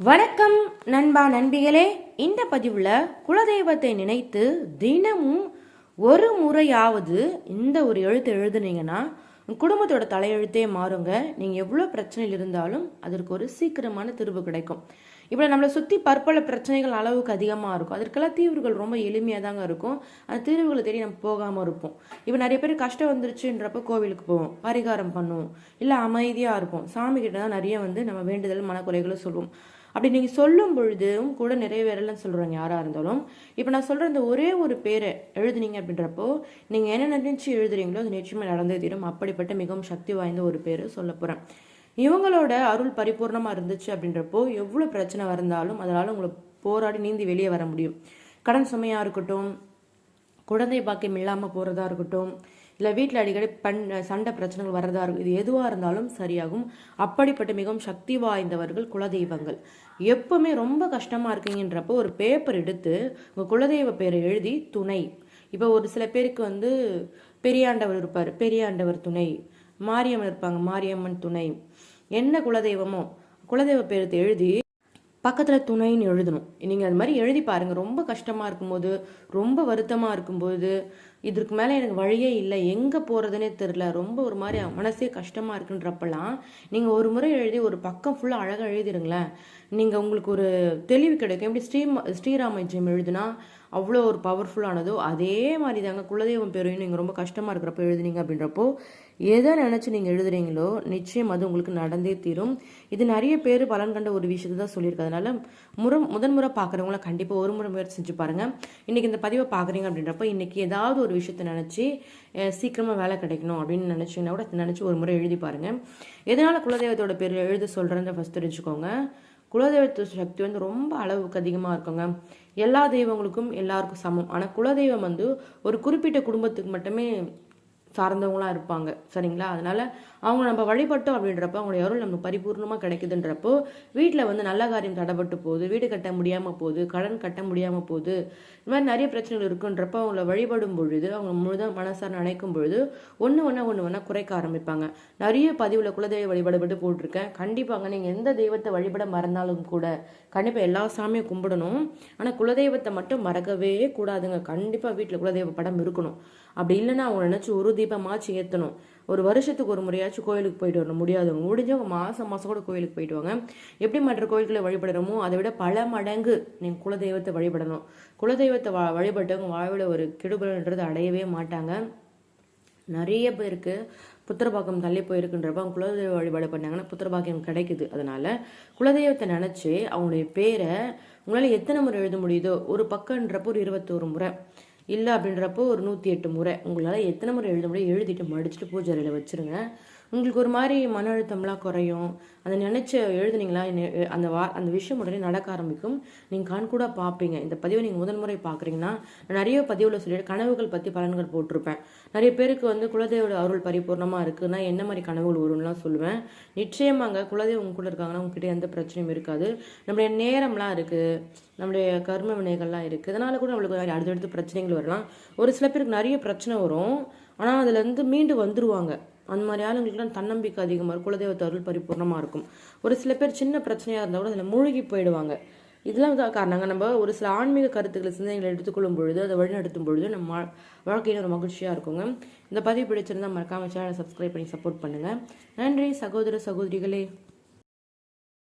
வணக்கம் நண்பா நண்பிகளே. இந்த பதிவில் குலதெய்வத்தை நினைத்து தினமும் ஒரு முறையாவது இந்த ஒரு எழுத்து எழுதுனீங்கன்னா குடும்பத்தோட தலையெழுத்தே மாறுங்க. நீங்கள் எவ்வளோ பிரச்சனையில் இருந்தாலும் அதற்கு ஒரு சீக்கிரமான தீர்வு கிடைக்கும். இப்போ நம்மளை சுற்றி பற்பல பிரச்சனைகள் அளவுக்கு அதிகமாக இருக்கும். அதற்கெல்லாம் தீர்வுகள் ரொம்ப எளிமையாக தாங்க இருக்கும். அந்த தீர்வுகளை தேடி நம்ம போகாமல் இருப்போம். இப்போ நிறைய பேர் கஷ்டம் வந்துருச்சுன்றப்ப கோவிலுக்கு போவோம். பரிகாரம் பண்ணுவோம். இல்லை அமைதியாக இருப்போம். சாமி கிட்ட தான் நிறைய வந்து நம்ம வேண்டுதல் மனக்குறைகளை சொல்லுவோம் அப்படி நீங்கள் சொல்லும் பொழுதும் கூட நிறைவேறலன்னு சொல்கிறாங்க யாராக இருந்தாலும். இப்போ நான் சொல்கிற இந்த ஒரே ஒரு பேரை எழுதுனீங்க அப்படின்றப்போ நீங்கள் என்ன நினைச்சு எழுதுறீங்களோ அது நிச்சயமாக நடந்தே தீரும். அப்படிப்பட்ட மிகவும் சக்தி வாய்ந்த ஒரு பேர் சொல்ல போகிறேன் இவங்களோட அருள் பரிபூர்ணமாக இருந்துச்சு அப்படின்றப்போ எவ்வளோ பிரச்சனை இருந்தாலும் அதனால் உங்களை போராடி நீந்தி வெளியே வர முடியும். கடன் சுமையாக இருக்கட்டும் குழந்தை பாக்கியம் இல்லாமல் போகிறதா இருக்கட்டும் இல்லை வீட்டில் அடிக்கடி பண் சண்டை பிரச்சனைகள் வர்றதா இருக்கும். இது எதுவாக இருந்தாலும் சரியாகும். அப்படிப்பட்ட மிகவும் சக்தி வாய்ந்தவர்கள் குலதெய்வங்கள். எப்பவுமே ரொம்ப கஷ்டமாக இருக்கீங்கன்றப்போ ஒரு பேப்பர் எடுத்து உங்கள் குலதெய்வ பேரை எழுதி துணை. இப்போ ஒரு சில பேருக்கு வந்து பெரியாண்டவர் இருப்பார். பெரியாண்டவர் துணை. மாரியம்மன் இருப்பாங்க. மாரியம்மன் துணை. என்ன குலதெய்வமோ குலதெய்வ பேரத்தை எழுதி பக்கத்தில் துணைன்னு எழுதணும். நீங்கள் அது மாதிரி எழுதி பாருங்கள் ரொம்ப கஷ்டமாக இருக்கும்போது ரொம்ப வருத்தமாக இருக்கும்போது இதற்கு மேலே எனக்கு வழியே இல்லை. எங்கே போகிறதுனே தெரில ரொம்ப ஒரு மாதிரி மனசே கஷ்டமாக இருக்குன்றப்பெல்லாம் நீங்கள் ஒரு முறை எழுதி ஒரு பக்கம் ஃபுல்லாக அழகாக எழுதிடுங்களேன் நீங்கள் உங்களுக்கு ஒரு தெளிவு கிடைக்கும். எப்படி ஸ்ரீ ஸ்ரீராமஜியம் எழுதுனா அவ்வளோ ஒரு பவர்ஃபுல்லானதோ அதே மாதிரி தாங்க குலதெய்வம் பேரையும் நீங்கள் ரொம்ப கஷ்டமாக இருக்கிறப்போ எழுதுனீங்க அப்படின்றப்போ எதை நினச்சி நீங்கள் எழுதுறீங்களோ நிச்சயம் அது உங்களுக்கு நடந்தே தீரும். இது நிறைய பேர் பலன் கண்ட ஒரு விஷயத்தை தான் சொல்லியிருக்கு அதனால முறை முதன்முறை பார்க்குறவங்கள கண்டிப்பாக ஒரு முறை முயற்சி செஞ்சு பாருங்கள் இன்றைக்கி இந்த பதிவை பார்க்குறீங்க அப்படின்றப்போ இன்றைக்கி ஏதாவது ஒரு விஷயத்தை நினச்சி சீக்கிரமாக வேலை கிடைக்கணும் அப்படின்னு நினச்சிங்கன்னா கூட நினச்சி ஒரு முறை எழுதி பாருங்கள் எதனால் குலதெய்வத்தோட பேர் எழுத சொல்கிறேன்னு ஃபஸ்ட் தெரிஞ்சுக்கோங்க. குலதெய்வத்து சக்தி வந்து ரொம்ப அளவுக்கு அதிகமாக இருக்குங்க. எல்லா தெய்வங்களுக்கும் எல்லாருக்கும் சமம். ஆனால் குலதெய்வம் வந்து ஒரு குறிப்பிட்ட குடும்பத்துக்கு மட்டுமே சார்ந்தவங்களாம் இருப்பாங்க. சரிங்களா? அதனால் அவங்க நம்ம வழிபட்டோம் அப்படின்றப்ப அவங்களுடைய அருள் நமக்கு பரிபூர்ணமாக கிடைக்குதுன்றப்போ வீட்டில் வந்து நல்ல காரியம் தடைப்பட்டு போகுது வீடு கட்ட முடியாமல் போகுது கடன் கட்ட முடியாமல் போகுது இந்த மாதிரி நிறைய பிரச்சனைகள் இருக்குன்றப்போ அவங்கள வழிபடும் பொழுது அவங்க முழுதாக மனசார நினைக்கும் பொழுது ஒன்று ஒன்றா ஒன்று ஒன்றா குறைக்க ஆரம்பிப்பாங்க. நிறைய பதிவில் குலதெய்வ வழிபாடு பட்டு போட்டிருக்கேன். கண்டிப்பாங்க நீங்கள் எந்த தெய்வத்தை வழிபட மறந்தாலும் கூட கண்டிப்பாக எல்லா சாமியும் கும்பிடணும். ஆனால் குலதெய்வத்தை மட்டும் மறக்கவே கூடாதுங்க. கண்டிப்பாக வீட்டில் குலதெய்வ படம் இருக்கணும். அப்படி இல்லைன்னா அவங்க நினச்சி ஒரு தீபமாச்சு ஏற்றணும் ஒரு வருஷத்துக்கு ஒரு முறையாச்சும் கோயிலுக்கு போயிட்டு வரணும். முடியாதவங்க முடிஞ்சவங்க மாதம் மாதம் கூட கோயிலுக்கு போயிட்டு வாங்க. எப்படி மற்ற கோயில்களை வழிபடுறோமோ அதை விட பல மடங்கு நீங்கள் குலதெய்வத்தை வழிபடணும். குலதெய்வத்தை வ வழிபட்டவங்க வாழ்வில் ஒரு கெடுபலன்றது அடையவே மாட்டாங்க. நிறைய பேருக்கு புத்திரபாக்கம் தள்ளி போயிருக்குன்றப்ப அவங்க குலதெய்வ வழிபாடு பண்ணாங்கன்னா புத்திரபாக்கியம் கிடைக்குது. அதனால குலதெய்வத்தை நினச்சி அவங்களுடைய பேரை உங்களால் எத்தனை முறை எழுத முடியுதோ ஒரு பக்கன்றப்போ ஒரு இருபத்தோரு முறை. இல்லை அப்படின்றப்போ ஒரு நூற்றி எட்டு முறை. உங்களால் எத்தனை முறை எழுத முடியும் எழுதிட்டு மடிச்சுட்டு பூஜை அறையில் வச்சுருங்க. உங்களுக்கு ஒரு மாதிரி மன அழுத்தம்லாம் குறையும். அதை நினச்சி எழுதுனீங்களா? அந்த வா அந்த விஷயம் உடனே நடக்க ஆரம்பிக்கும். நீங்கள் கண்கூட பார்ப்பீங்க இந்த பதிவை நீங்கள் முதல் முறை பார்க்குறீங்கன்னா நிறைய பதிவில் சொல்லி கனவுகள் பற்றி பலன்கள் போட்டிருப்பேன். நிறைய பேருக்கு வந்து குலதெய்வோட அருள் பரிபூர்ணமாக இருக்குன்னா என்ன மாதிரி கனவுகள் வரும்லாம் சொல்லுவேன். நிச்சயமாக குலதெய்வம் உங்க கூட இருக்காங்கன்னா உங்ககிட்ட எந்த பிரச்சனையும் இருக்காது. நம்மளுடைய நேரம்லாம் இருக்குது நம்மளுடைய கர்ம வினைகள்லாம் இருக்குது இதனால் கூட நம்மளுக்கு அடுத்தடுத்து பிரச்சனைகள் வரலாம். ஒரு சில பேருக்கு நிறைய பிரச்சனை வரும். ஆனால் அதுலேருந்து மீண்டு வந்துடுவாங்க அந்த மாதிரி ஆளுங்களுக்குலாம் தன்னம்பிக்கை அதிகமாக இருக்கும். குலதெய்வத்தை அருள் பரிபூர்ணமாக இருக்கும். ஒரு சில பேர் சின்ன பிரச்சனையாக இருந்தால் கூட அதில் மூழ்கி போயிடுவாங்க. இதெல்லாம் தான் காரணங்க நம்ம ஒரு சில ஆன்மீக கருத்துக்களை சிந்தனைகளை எடுத்துக்கொள்ளும் பொழுது அதை வழிநடத்தும் பொழுது நம்ம வாழ்க்கையில் ஒரு மகிழ்ச்சியாக இருக்குங்க. இந்த பதிவு பிடிச்சிருந்தால் மறக்காமல் சேனலை சப்ஸ்கிரைப் பண்ணி சப்போர்ட் பண்ணுங்கள் நன்றி சகோதர சகோதரிகளே.